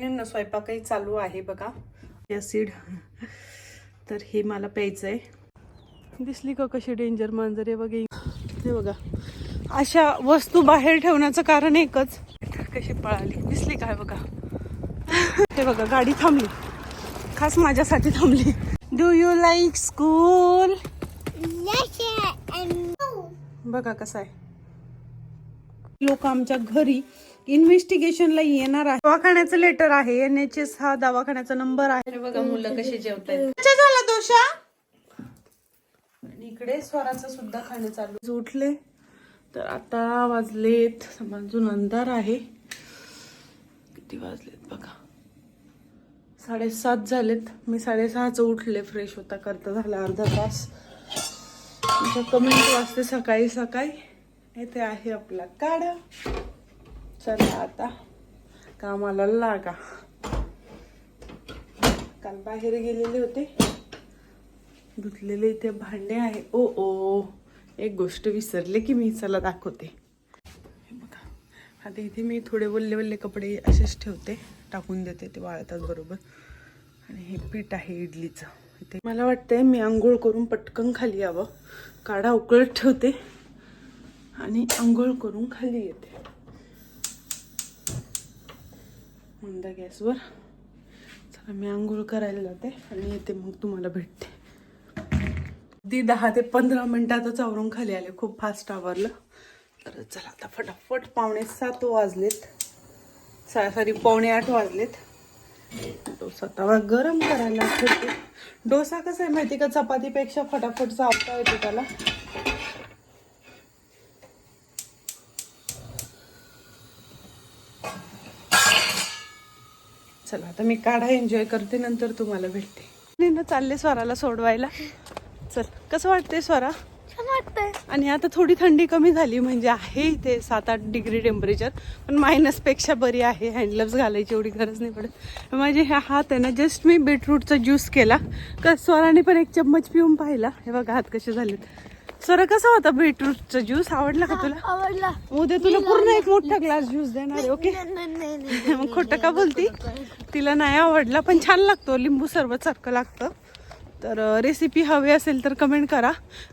न स्वयंपाकही चालू आहे बघा. ॲसिड तर हे मला प्यायचं आहे दिसली का कशी डेंजर मांजर? आहे बघे. हे बघा. अशा वस्तू बाहेर ठेवण्याचं कारण एकच. कशी पळाली. दिसली काय बघा. हे बघा गाडी थांबली. खास माझ्यासाठी थांबली. Do you like school. बघा कसं आहे. लोक आमच्या घरी इन्व्हेस्टिगेशनला येणार आहे. दवाखान्याचं लेटर आहे. एन एच एस हा दवाखान्याचा नंबर आहे. बघा मुलं कशी जेवतात झाला दोषा इकडे स्वराचं सुद्धा खाणं चालू. उठले. तर आता वाजलेत. अजून अंधार आहे. किती वाजलेत बघा. साडेसात झालेत. मी साडेसहाच उठले. फ्रेश होता करता झाला अर्धा तास. तुमच्या कमेंट वाचते सकाळी सकाळी. येथे आहे आपला काढा. चला आता कामाला लागा. काल बाहेर गेलेले होते. धुतलेले इथे भांडे आहे. ओ ओ. एक गोष्ट विसरले की मी चला दाखवते. बघा. आता इथे मी थोडे वल्ले वल्ले कपडे असेच ठेवते. टाकून देते ते वाळतात बरोबर. आणि हे पीठ आहे इडलीचं. इथे मला वाटतंय मी आंघोळ करून पटकन खाली यावं. काढा उकळत ठेवते. आणि आंघोळ करून खाली येते. मंद गॅसवर चला मी आंघोळ करायला जाते आणि येते मग तुम्हाला भेटते. अगदी दहा ते पंधरा मिनिटातच आवरून खाली आले. खूप फास्ट आवरलं. तर चला आता फटाफट पावणे सात वाजलेत. सा सॉरी पावणे आठ वाजलेत. डोसा तवा गरम करायला डोसा कसा आहे माहिती का? चपातीपेक्षा फटाफट चावता येतो त्याला. चला आता मी काढा एन्जॉय करते नंतर तुम्हाला भेटते. ना चालले स्वराला सोडवायला. चल कसं वाटतंय स्वरा? आणि आता थोडी थंडी कमी झाली म्हणजे आहे इथे सात आठ डिग्री टेम्परेचर पण मायनसपेक्षा बरी आहे. हँडग्लव्स घालायची एवढी गरज नाही पडत. माझे हा हात आहे ना जस्ट मी बीटरूटचा ज्यूस केला. का स्वराने पण एक चम्मच पिऊन पाहिला. हे बघा हात कसे झालेत. स्वरा कसा होता बीटरूटचा ज्यूस आवडला का तुला? आवडला. उद्या तुला पूर्ण एक मोठा ग्लास ज्यूस देणार आहे ओके. मग खोटं का बोलती? तिला नाही आवडला पण छान लागतो. लिंबू सरबत सारखं लागतं. तर रेसिपी हवी असेल तर कमेंट करा.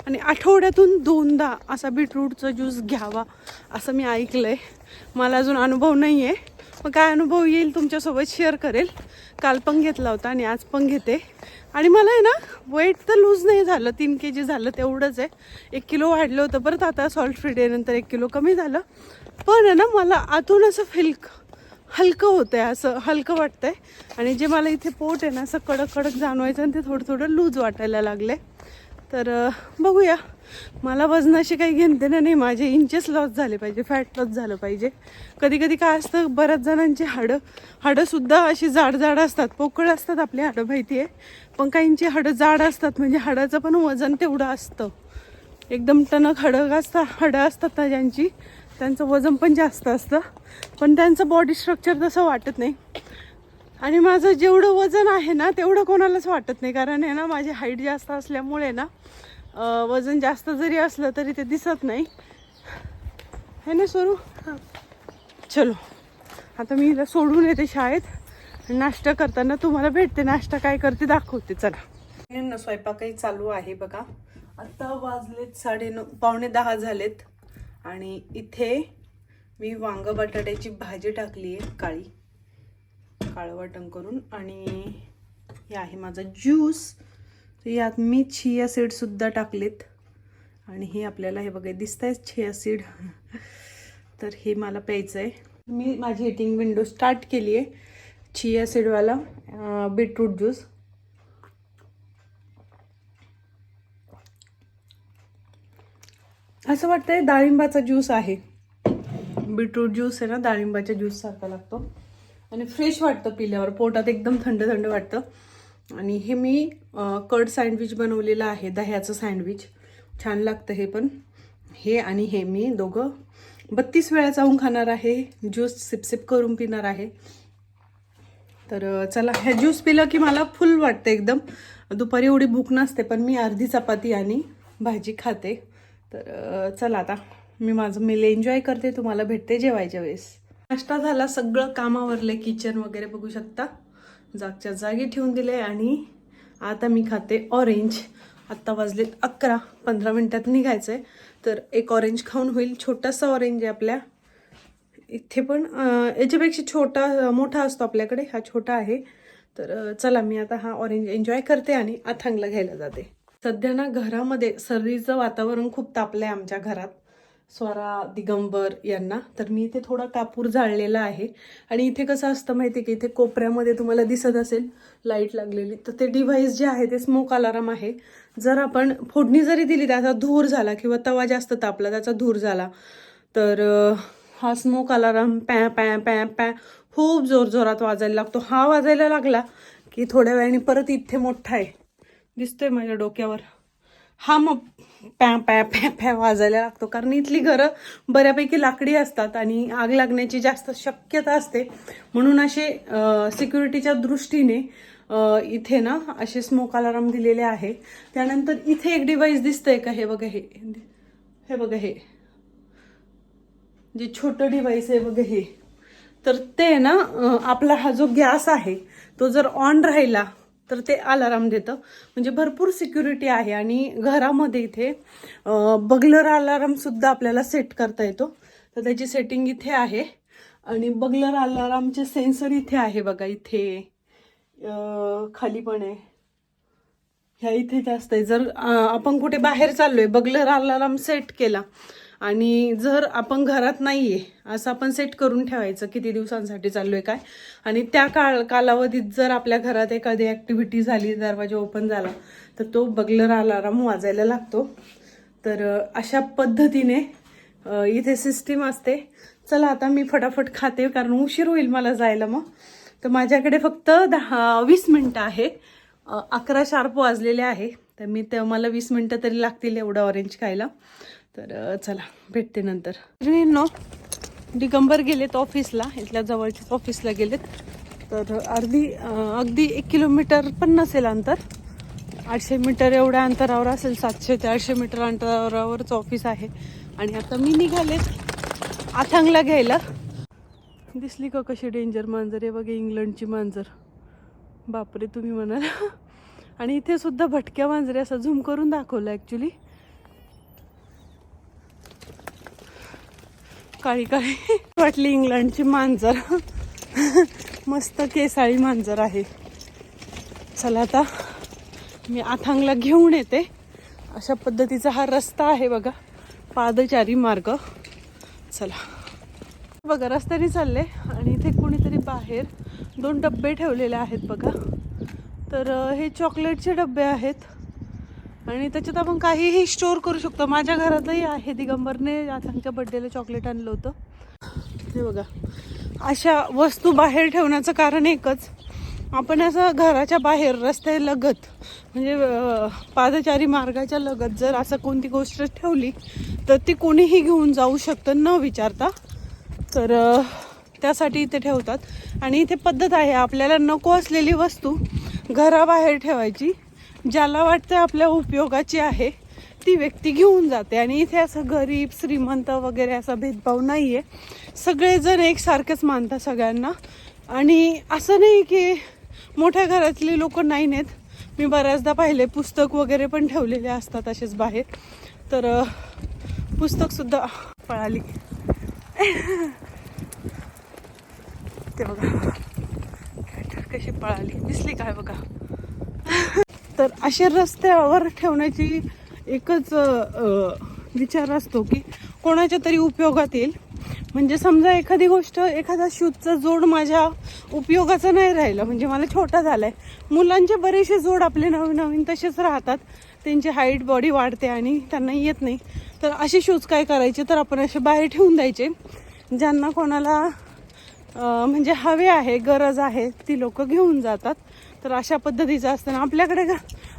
आणि आठवड्यातून दोनदा असा बीटरूटचा ज्यूस घ्यावा असं मी ऐकलं आहे मला अजून अनुभव नाही आहे मग काय अनुभव येईल तुमच्यासोबत शेअर करेल. काल पण घेतला होता आणि आज पण घेते. आणि मला आहे ना वेट तर लूज नाही झालं. तीन के जी झालं तेवढंच आहे. एक किलो वाढलं होतं परत आता सॉल्ट फ्री डेनंतर एक किलो कमी झालं. पण आहे ना मला आतून असं फिल्क हलकं होतं आहे असं हलकं वाटतंय. आणि जे मला इथे पोट आहे ना असं कडक कडक जाणवायचं आणि ते थोडं थोडं लूज वाटायला लागले तर बघूया. मला वजनाशी काही घेणदेणं नाही. माझे इंचेस लॉस झाले पाहिजे फॅट लॉस झालं पाहिजे. कधी कधी काय असतं बऱ्याच जणांची हाडं हाडंसुद्धा अशी जाड जाड असतात. पोकळ असतात आपली हाडं माहिती आहे पण काहींची हाडं जाड असतात म्हणजे हाडाचं पण वजन तेवढं असतं. एकदम टणक हाडं असतात हाडं असतात ना ज्यांची त्यांचं वजन पण जास्त असतं. पण त्यांचं बॉडी स्ट्रक्चर तसं वाटत नाही. आणि माझं जेवढं वजन आहे ना तेवढं कोणालाच वाटत नाही. कारण आहे ना माझी हाईट जास्त असल्यामुळे ना वजन जास्त जरी असलं तरी ते दिसत नाही. है ना स्वरू चलो. आता मी हिला सोडून येते शाळेत. नाश्ता करताना तुम्हाला भेटते. नाश्ता काय करते दाखवते. चला. न स्वयंपाकही चालू आहे बघा. आता वाजलेत साडे नऊ पावणे दहा झालेत. आणि इथे मी वांग बटाट्याची भाजी टाकली आहे काळी. काळं वाटण करून. आणि हे आहे माझा ज्यूस. तर यात मी छिया सीडसुद्धा टाकलेत. आणि हे आपल्याला हे बघा दिसत आहे छिया सीड तर हे मला प्यायचं आहे मी माझी हिटिंग विंडो स्टार्ट केली आहे छिया सीडवाला बीटरूट ज्यूस असं वाटतंय डाळिंबाचा ज्यूस आहे. बीटरूट ज्यूस आहे ना डाळिंबाच्या ज्यूस सारखा लागतो. आणि फ्रेश वाटतं पिल्यावर पोटात एकदम थंड थंड वाटतं. आणि हे मी कर्ड सँडविच बनवलेलं आहे दह्याचं सँडविच. छान लागतं हे पण. हे आणि हे मी दोघं बत्तीस वेळा जाऊन खाणार आहे ज्यूस सिपसिप करून पिणार आहे. तर चला हे ज्यूस पिलं की मला फुल वाटतं एकदम. दुपारी एवढी भूक नसते पण मी अर्धी चपाती आणि भाजी खाते. तर चला आता मी माझं मेल एन्जॉय करते तुम्हाला भेटते जेवायच्या वेळेस. नाश्ता झाला सगळं कामावरले किचन वगैरे बघू शकता. जागच्या जागी ठेवून दिले आणि आता मी खाते ऑरेंज आत्ता वाजलेत अकरा पंधरा मिनटात निघायचं आहे तर एक ऑरेंज खाऊन होईल. छोटासा ऑरेंज आहे आपल्या. इथे पण याच्यापेक्षा छोटा मोठा असतो आपल्याकडे. हा छोटा आहे. तर चला मी आता हा ऑरेंज एन्जॉय करते आणि अथांगला घ्यायला जाते. सध्या ना घरामध्ये सर्दीचं वातावरण खूप तापलं आहे आमच्या घरात. स्वरा दिगंबर यांना. तर मी इथे थोडा कापूर जाळलेला आहे. आणि इथे कसं असतं माहिती आहे की इथे कोपऱ्यामध्ये तुम्हाला दिसत असेल लाइट लागलेली. तर ते डिव्हाइस जे आहे ते स्मोक अलाराम आहे. जर आपण फोडणी जरी दिली त्याचा धूर झाला किंवा तवा जास्त तापला त्याचा धूर झाला तर हा स्मोक अलाराम पॅ पॅ पॅ पॅ खूप जोरजोरात वाजायला लागतो. हा वाजायला लागला की थोड्या वेळाने परत इथे मोठा आहे. दिसतोय माझ्या डोक्यावर. हा मग पॅ पॅ पॅ पॅ वाजायला लागतो. कारण इथली घरं बऱ्यापैकी लाकडी असतात आणि आग लागण्याची जास्त शक्यता असते. म्हणून असे सिक्युरिटीच्या दृष्टीने इथे ना असे स्मोक अलाराम दिलेले आहे. त्यानंतर इथे एक डिव्हाइस दिसतंय का? हे बघा हे हे बघा हे. जे छोटं डिव्हाइस आहे बघा हे. तर ते ना आपला हा जो गॅस आहे तो जर ऑन राहिला तर ते अलाराम देतं. म्हणजे भरपूर सिक्युरिटी आहे आणि घरामध्ये इथे बगलर अलारामसुद्धा आपल्याला सेट करता येतो. तर त्याची सेटिंग इथे आहे. आणि बगलर अलारामचे सेन्सर इथे आहे बघा इथे खाली पण आहे. ह्या इथे जास्त आहे जर आपण कुठे बाहेर चाललोय बगलर अलाराम सेट केला आणि जर आपण घरात नाही आहे असं आपण सेट करून ठेवायचं किती दिवसांसाठी चाललोय काय? आणि त्या काळ कालावधीत जर आपल्या घरात एखादी ऍक्टिव्हिटी झाली दरवाजा ओपन झाला तर तो बगलर अलाराम वाजायला लागतो. तर अशा पद्धतीने इथे सिस्टीम असते. चला आता मी फटाफट खाते कारण उशीर होईल मला जायला मग. तर माझ्याकडे फक्त दहा वीस मिनटं आहे अकरा शार्प वाजलेले आहे. तर मी ते मला वीस मिनटं तरी लागतील एवढं ऑरेंज खायला. तर चला भेटते नंतर. नो दिगंबर गेलेत ऑफिसला इथल्या जवळच्याच ऑफिसला गेलेत. तर अर्धी अगदी एक किलोमीटर पण नसेल अंतर. आठशे मीटर एवढ्या अंतरावर असेल सातशे ते आठशे मीटर अंतरावरच ऑफिस आहे. आणि आता मी निघाले आथांगला घ्यायला. दिसली का कशी डेंजर मांजर? आहे बघा इंग्लंडची मांजर. बापरे तुम्ही म्हणाल. आणि इथे सुद्धा भटक्या मांजरे असं झूम करून दाखवलं ॲक्च्युली काळी काळी वाटली इंग्लंडची मांजर. मस्त केसाळी मांजर आहे. चला आता मी आथांगला घेऊन येते. अशा पद्धतीचा हा रस्ता आहे बघा. पादचारी मार्ग. चला. बघा रस्त्याने चालले आणि इथे कोणीतरी बाहेर दोन डब्बे ठेवलेले आहेत बघा. तर हे चॉकलेटचे डब्बे आहेत. आणि त्याच्यात आपण काहीही स्टोअर करू शकतो. माझ्या घरातही आहे दिगंबरने आतांच्या बड्डेला चॉकलेट आणलं होतं. हे बघा. अशा वस्तू बाहेर ठेवण्याचं कारण एकच. आपण असं घराच्या बाहेर रस्ते लगत म्हणजे पादचारी मार्गाच्या लगत जर असं कोणती गोष्ट ठेवली तर ती कोणीही घेऊन जाऊ शकतं न विचारता. तर त्यासाठी इथे ठेवतात. आणि इथे पद्धत आहे आपल्याला नको असलेली वस्तू घराबाहेर ठेवायची. ज्याला वाटतं आपल्या उपयोगाची आहे ती व्यक्ती घेऊन जाते. आणि इथे असं गरीब श्रीमंत वगैरे असा भेदभाव नाही आहे सगळेजण एकसारखेच मानतात सगळ्यांना. आणि असं नाही की मोठ्या घरातली लोक नाही नेत. मी बऱ्याचदा पाहिले पुस्तक वगैरे पण ठेवलेले असतात असेच बाहेर. तर पुस्तकसुद्धा पळाली. ते बघा. कशी पळाली. दिसली काय बघा. तर असे रस्त्यावर ठेवण्याची एकच विचार असतो की कोणाच्या तरी उपयोगात येईल. म्हणजे समजा एखादी गोष्ट एखादा शूजचा जोड माझ्या उपयोगाचा नाही राहिला म्हणजे मला छोटा झालाय. मुलांचे बरेचसे जोड आपले नवीन नवीन तसेच राहतात. त्यांची हाईट बॉडी वाढते आणि त्यांना येत नाही. तर असे शूज काय करायचे? तर आपण असे बाहेर ठेवून द्यायचे. ज्यांना कोणाला म्हणजे हवे आहे गरज आहे ती लोक घेऊन जातात. तर अशा पद्धतीचं असतं. ना आपल्याकडे का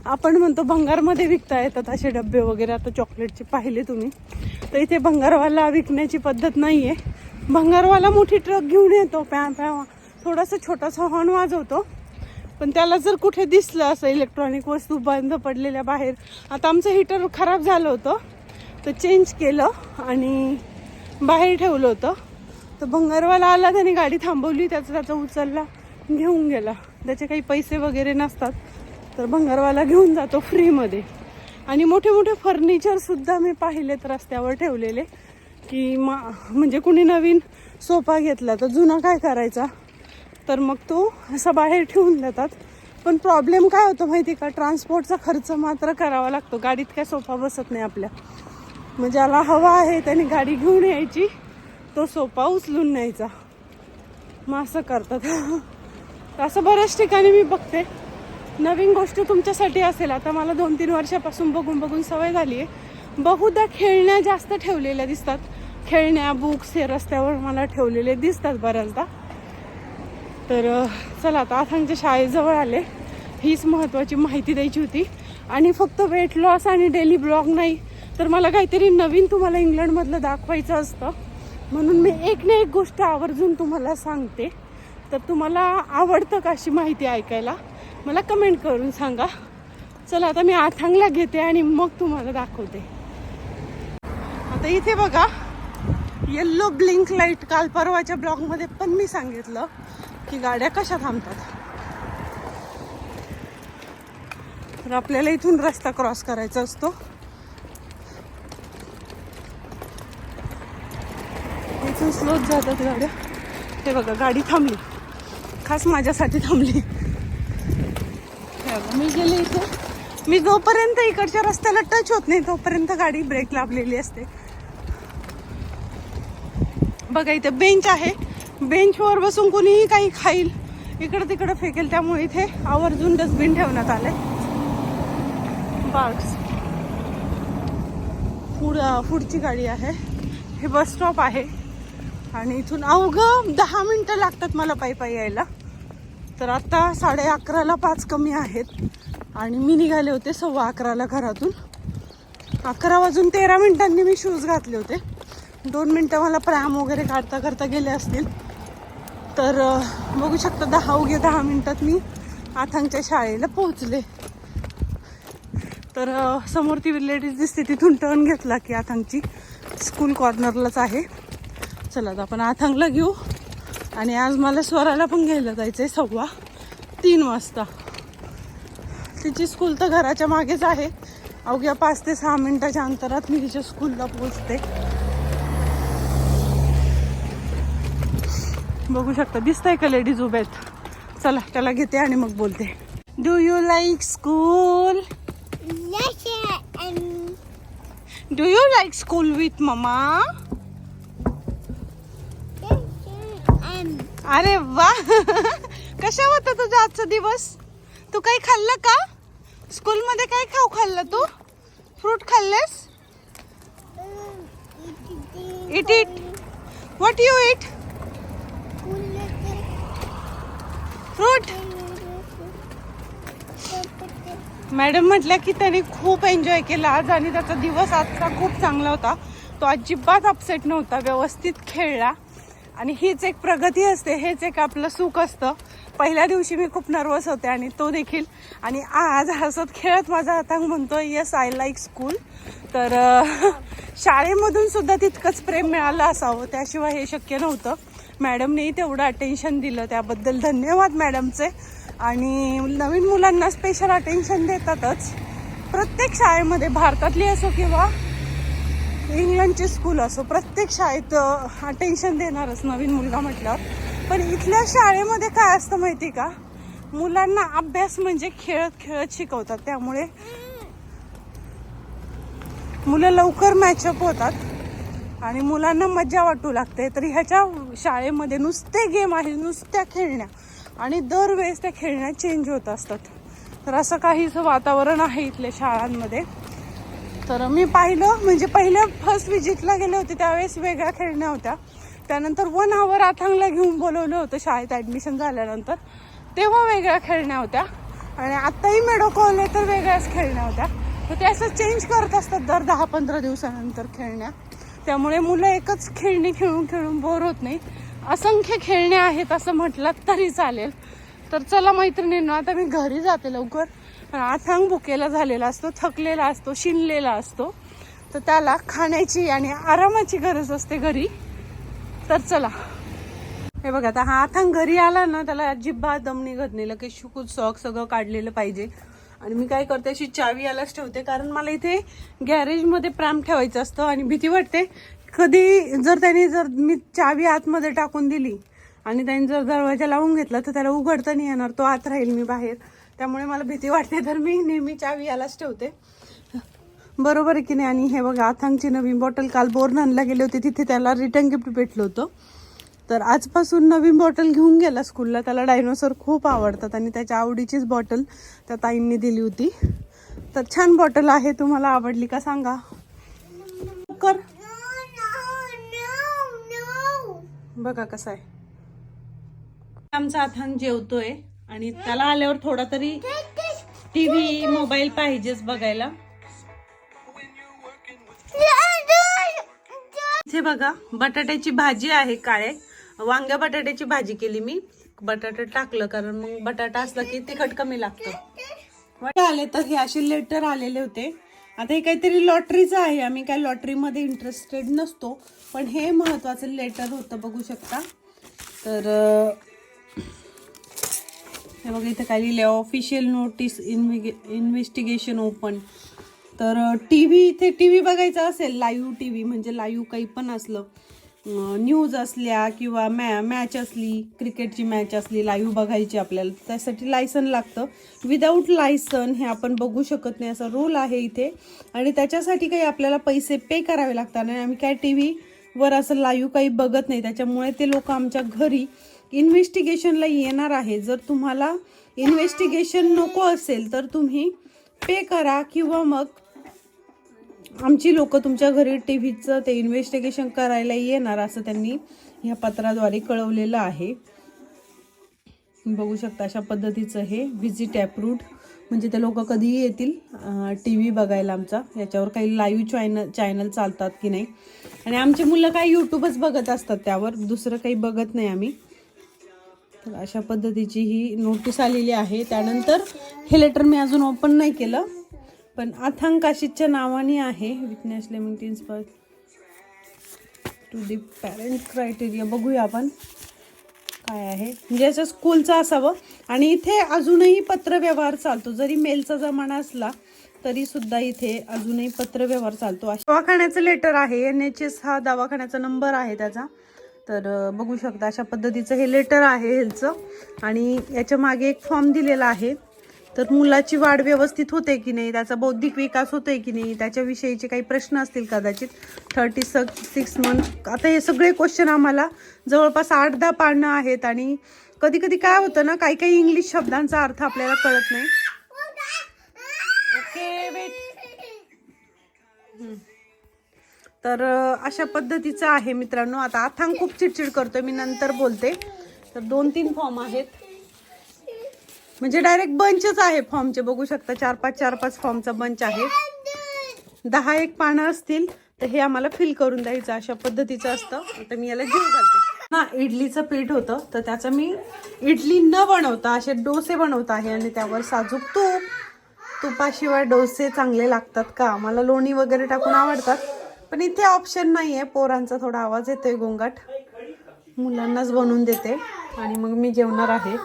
आपण म्हणतो भंगारमध्ये विकता येतात असे डबे वगैरे. आता चॉकलेटचे पाहिले तुम्ही. तर इथे भंगारवाला विकण्याची पद्धत नाही आहे भंगारवाला मोठी ट्रक घेऊन येतो. प्या प्या. थोडासा छोटासा हॉर्न वाजवतो. पण त्याला जर कुठे दिसलं असं इलेक्ट्रॉनिक वस्तू बंद पडलेल्या बाहेर. आता आमचं हीटर खराब झालं होतं. तर चेंज केलं आणि बाहेर ठेवलं होतं. तर भंगारवाला आला त्याने गाडी थांबवली. त्याचा त्याचा उचलला. घेऊन गेला. त्याचे काही पैसे वगैरे नसतात तर भंगारवाला घेऊन जातो फ्रीमध्ये. आणि मोठे मोठे फर्निचरसुद्धा मी पाहिलेत रस्त्यावर ठेवलेले की मा म्हणजे कुणी नवीन सोफा घेतला तर जुना काय करायचा? तर मग तो असा बाहेर ठेवून देतात. पण प्रॉब्लेम काय होतो माहिती का? ट्रान्सपोर्टचा खर्च मात्र करावा लागतो. गाडीत काय सोफा बसत नाही आपल्या. मग ज्याला हवा आहे त्याने गाडी घेऊन यायची. तो सोफा उचलून न्यायचा. मग असं करतात. असं बऱ्याच ठिकाणी मी बघते. नवीन गोष्ट तुमच्यासाठी असेल. आता मला दोन तीन वर्षापासून बघून बघून सवय झाली आहे बहुधा खेळण्या जास्त ठेवलेल्या दिसतात. खेळण्या बुक्स हे रस्त्यावर मला ठेवलेले दिसतात बऱ्याचदा. तर चला आता आथांगच्या शाळेजवळ आले. हीच महत्त्वाची माहिती द्यायची होती. आणि फक्त वेट लॉस आणि डेली ब्लॉग नाही तर मला काहीतरी नवीन तुम्हाला इंग्लंडमधलं दाखवायचं असतं. म्हणून मी एक ना एक गोष्ट आवर्जून तुम्हाला सांगते. तर तुम्हाला आवडतं का अशी माहिती ऐकायला? मला कमेंट करून सांगा. चला आता मी आथांगला घेते आणि मग तुम्हाला दाखवते. आता इथे बघा येल्लो ब्लिंक लाइट काल परवाच्या ब्लॉगमध्ये पण मी सांगितलं की गाड्या कशा थांबतात. तर आपल्याला इथून रस्ता क्रॉस करायचा असतो. इथून स्लोच जातात गाड्या. हे बघा गाडी थांबली. खास माझ्यासाठी थांबली. मी गेले इथे. मी जोपर्यंत इकडच्या रस्त्याला टच होत नाही तोपर्यंत गाडी ब्रेक लाभलेली असते. बघा इथे बेंच आहे. बेंचवर बसून कुणीही काही खाईल. इकडं तिकडं फेकेल त्यामुळे इथे आवर्जून डस्टबिन ठेवण्यात आले बाग्स फुड पुढची गाडी आहे. हे बस स्टॉप आहे. आणि इथून अवघं दहा मिनटं लागतात मला पायी पायी यायला. तर आता साडे अकराला पाच कमी आहेत. आणि मी निघाले होते सव्वा अकराला घरातून. अकरा वाजून तेरा मिनिटांनी मी शूज घातले होते. दोन मिनटं मला प्रॅम वगैरे काढता करता गेले असतील. तर बघू शकता दहा उगे दहा मिनटात मी आथांगच्या शाळेला पोहोचले. तर समोर ती लेडीज दिसते तिथून टर्न घेतला की आथांगची स्कूल कॉर्नरलाच आहे. चला आता आपण आथांगला घेऊ. आणि आज मला स्वराला पण घ्यायला जायचं आहे सव्वा तीन वाजता. तिची स्कूल तर घराच्या मागेच आहे. अवघ्या पाच ते सहा मिनिटाच्या अंतरात मी तिच्या स्कूलला पोहोचते. बघू शकता दिसतंय का लेडीज उभ्या आहेत? चला त्याला घेते आणि मग बोलते. Do you like school do you like school with mama अरे वा. कशा होता तुझा आजचा दिवस? तू काही खाल्लं का? स्कूलमध्ये काय खाऊ खाल्लं तू? Fruit खाल्लेस? Eat eat what you eat fruit madam म्हटल्या की त्याने खूप एन्जॉय केला आज आणि त्याचा दिवस आजचा खूप चांगला होता. तो अजिबात अपसेट नव्हता व्यवस्थित खेळला. आणि हीच एक प्रगती असते हेच एक आपलं सुख असतं. पहिल्या दिवशी मी खूप नर्वस होते आणि तो देखील. आणि आज हसत खेळत माझा आता म्हणतो येस आय लाईक स्कूल तर शाळेमधून सुद्धा तितकंच प्रेम मिळालं असावं. त्याशिवाय हे शक्य नव्हतं. मॅडमनेही तेवढं अटेन्शन दिलं. त्याबद्दल धन्यवाद मॅडमचे. आणि नवीन मुलांना स्पेशल अटेन्शन देतातच. प्रत्येक शाळेमध्ये भारतातली असो किंवा इंग्लंडची स्कूल असो प्रत्येक शाळेत अटेन्शन देणारच नवीन मुलगा म्हटल्यावर. पण इथल्या शाळेमध्ये काय असतं माहिती का? मुलांना अभ्यास म्हणजे खेळत खेळत शिकवतात. त्यामुळे मुलं लवकर मॅचअप होतात आणि मुलांना मजा वाटू लागते. तर ह्याच्या शाळेमध्ये नुसते गेम आहे नुसत्या खेळण्या आणि दरवेळेस त्या खेळण्या चेंज होत असतात. तर असं काहीच वातावरण आहे इथल्या शाळांमध्ये. तर मी पाहिलं म्हणजे पहिल्या फर्स्ट विजिटला गेले होते त्यावेळेस वेगळ्या खेळण्या होत्या. त्यानंतर वन आवर आथांगला घेऊन बोलवलं होतं शाळेत ॲडमिशन झाल्यानंतर. तेव्हा वेगळ्या खेळण्या होत्या. आणि आत्ताही मेडोकॉले तर वेगळ्याच खेळण्या होत्या. तर ते असं चेंज करत असतात दर दहा पंधरा दिवसानंतर खेळण्या. त्यामुळे मुलं एकच खेळणी खेळून खेळून बोर होत नाही. असंख्य खेळण्या आहेत असं म्हटलं तरी चालेल. तर चला मैत्रिणींनो आता मी घरी जाते लवकर. आथांग भुकेला झालेला असतो थकलेला असतो शिनलेला असतो. तर त्याला खाण्याची आणि आरामाची गरज असते घरी. तर चला. हे बघा आता हा अथांग घरी आला ना त्याला अजिबात दम निघत नाही. लगेच शुकूत सॉक सगळं काढलेलं पाहिजे. आणि मी काय करते अशी चावी यालाच ठेवते कारण मला इथे गॅरेजमध्ये प्रॅम ठेवायचं असतं आणि भीती वाटते. कधी जर त्याने जर मी चावी आतमध्ये टाकून दिली आणि त्याने जर दरवाजा लावून घेतला तर त्याला उघडता नाही येणार. तो आत राहील मी बाहेर. त्यामुळे मला भीती वाटते तर मी नेहमी चावी यालाच ठेवते. बरोबर आहे की नाही? आणि हे बघा अथांगची नवीन बॉटल काल बोरनानला गेले होते तिथे त्याला रिटर्न गिफ्ट भेटलं होतं. तर आजपासून नवीन बॉटल घेऊन गेला स्कूलला त्याला डायनोसॉर खूप आवडतात आणि त्याच्या आवडीचीच बॉटल त्या ताईंनी दिली होती. तर छान बॉटल आहे तुम्हाला आवडली का सांगा? कर. बघा कसा आहे. आमचा अथांग जेवतोय. आणि त्याला आल्यावर थोडा तरी टीव्ही मोबाईल पाहिजेच बघायला. इथे बघा बटाट्याची भाजी आहे काळे. वांग्या बटाट्याची भाजी केली मी. बटाटा टाकलं कारण मग बटाटा असला की तिखट कमी लागतं. आले तर हे असे लेटर आलेले होते. आता हे काहीतरी लॉटरीचं आहे. आम्ही काय लॉटरीमध्ये इंटरेस्टेड नसतो. पण हे महत्वाचं लेटर होतं बघू शकता. तर हे बघा इथं काय लिहिलं ऑफिशियल नोटीस इन्व्हि इन्व्हेस्टिगेशन ओपन तर टी व्ही इथे टी व्ही बघायचा असेल लाईव्ह टी व्ही म्हणजे लाईव्ह काही पण असलं न्यूज असल्या किंवा मॅ मॅच असली क्रिकेटची मॅच असली लाईव्ह बघायची आपल्याला त्यासाठी लायसन लागतं. विदाऊट लायसन हे आपण बघू शकत नाही असा रूल आहे इथे. आणि त्याच्यासाठी काही आपल्याला पैसे पे करावे लागतात. आणि आम्ही काय टी व्हीवर असं लाईव्ह काही बघत नाही त्याच्यामुळे ते लोक आमच्या घरी इन्व्हेस्टिगेशनला येणार आहे. जर तुम्हाला इन्व्हेस्टिगेशन नको असेल तर तुम्ही पे करा किंवा मग आमची लोक तुमच्या घरी टी व्हीचं ते इन्व्हेस्टिगेशन करायला येणार असं त्यांनी ह्या पत्राद्वारे कळवलेलं आहे. बघू शकता अशा पद्धतीचं हे व्हिजिट ॲप्रूड म्हणजे ते लोक कधीही येतील? टी व्ही बघायला आमचा. याच्यावर काही लाईव्ह चॅनल चॅनल चालतात की नाही? आणि आमची मुलं काय यूट्यूबच बघत असतात त्यावर. दुसरं काही बघत नाही आम्ही. तर अशा पद्धतीची ही नोटीस आलेली आहे. त्यानंतर हे लेटर मी अजून ओपन नाही केलं. पण अथांग काशीच्या नावाने आहे. Witness per to the parent criteria बघूया आपण काय आहे. म्हणजे असं स्कूलचं असावं. आणि इथे अजूनही पत्रव्यवहार चालतो. जरी मेलचा जमाना असला तरी सुद्धा इथे अजूनही पत्रव्यवहार चालतो. दवाखान्याचं लेटर आहे. एन एच एस हा दवाखान्याचा नंबर आहे त्याचा. तर बघू शकता अशा पद्धतीचं हे लेटर आहे ह्याचं. आणि याच्या मागे एक फॉर्म दिलेला आहे. तर मुलाची वाढ व्यवस्थित होते की नाही? त्याचा बौद्धिक विकास होतोय की नाही? त्याच्याविषयीचे काही प्रश्न असतील कदाचित. थर्टी सिक्स मंथ आता हे सगळे क्वेश्चन आम्हाला जवळपास आठ दहा पानं आहेत आणि कधी कधी काय होतं ना काही काही इंग्लिश शब्दांचा अर्थ आपल्याला कळत नाही. ओके वेट तर अशा पद्धतीचं आहे मित्रांनो. आता अथांग खूप चिडचिड करतोय मी नंतर बोलते. तर दोन तीन फॉर्म आहेत. म्हणजे डायरेक्ट बंचच आहे फॉर्मचे बघू शकता चार पाच चार पाच फॉर्मचा बंच आहे. दहा एक पानं असतील तर हे आम्हाला फिल करून द्यायचं. अशा पद्धतीचं असतं. आता मी याला जीव घालते. ना इडलीचं पीठ होतं. तर त्याचं मी इडली न बनवता असे डोसे बनवत आहे आणि त्यावर साजूक तूप. तुपाशिवाय डोसे चांगले लागतात का? मला लोणी वगैरे टाकून आवडतात. पण इथे ऑप्शन नाही आहे पोरांचा थोडा आवाज येतोय गोंगाट. मुलांनाच बनवून देते. आणि मग मी जेवणार आहे.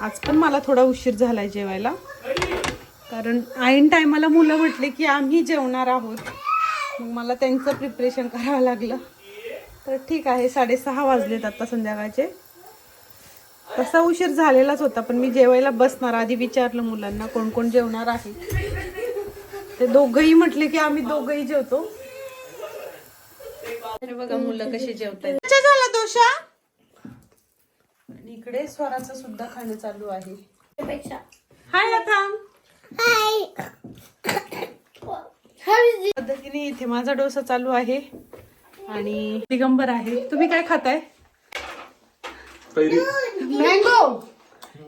आज पण मला थोडा उशीर झालाय जेवायला. कारण ऐन टायमाला मुलं म्हटले की आम्ही जेवणार आहोत. मग मला त्यांचं प्रिपरेशन करावं लागलं. तर ठीक आहे साडेसहा वाजलेत आता संध्याकाळचे. तसा उशीर झालेलाच होता पण मी जेवायला बसणार. आधी विचारलं मुलांना कोण कोण जेवणार आहे. ते दोघंही म्हटले की आम्ही दोघंही जेवतो. अरे बघा मुलं कशी जेवतात झाला दोषा आणि इकडे स्वराचं सुद्धा खाणं चालू आहे. हाय पद्धतीने इथे माझा डोसा चालू आहे. आणि दिगंबर आहे. तुम्ही काय खाताय? मँगो.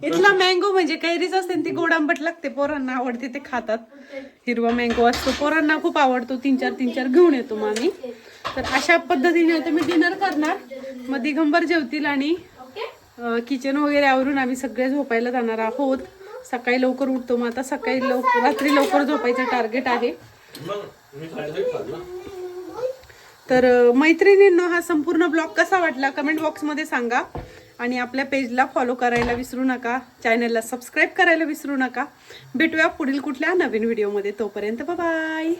इथला मँगो म्हणजे कैरीच असते ती गोड आंबट लागते पोरांना आवडते ते खातात. हिरवा मँगो असतो. पोरांना खूप आवडतो. तीन चार तीन चार घेऊन येतो मग आम्ही. तर अशा पद्धतीने आता मी डिनर करणार. मग दिगंबर जेवतील आणि किचन वगैरे आवरून आम्ही सगळे झोपायला जाणार आहोत. सकाळी लवकर उठतो मग आता सकाळी लवकर रात्री लवकर झोपायचं टार्गेट आहे. तर मैत्रिणींनो हा संपूर्ण ब्लॉग कसा वाटला? कमेंट बॉक्समध्ये सांगा. आणि आपल्या पेजला फॉलो करायला विसरू नका. चॅनलला सबस्क्राईब करायला विसरू नका. भेटूया पुढील कुठल्या नवीन व्हिडिओमध्ये तोपर्यंत बाय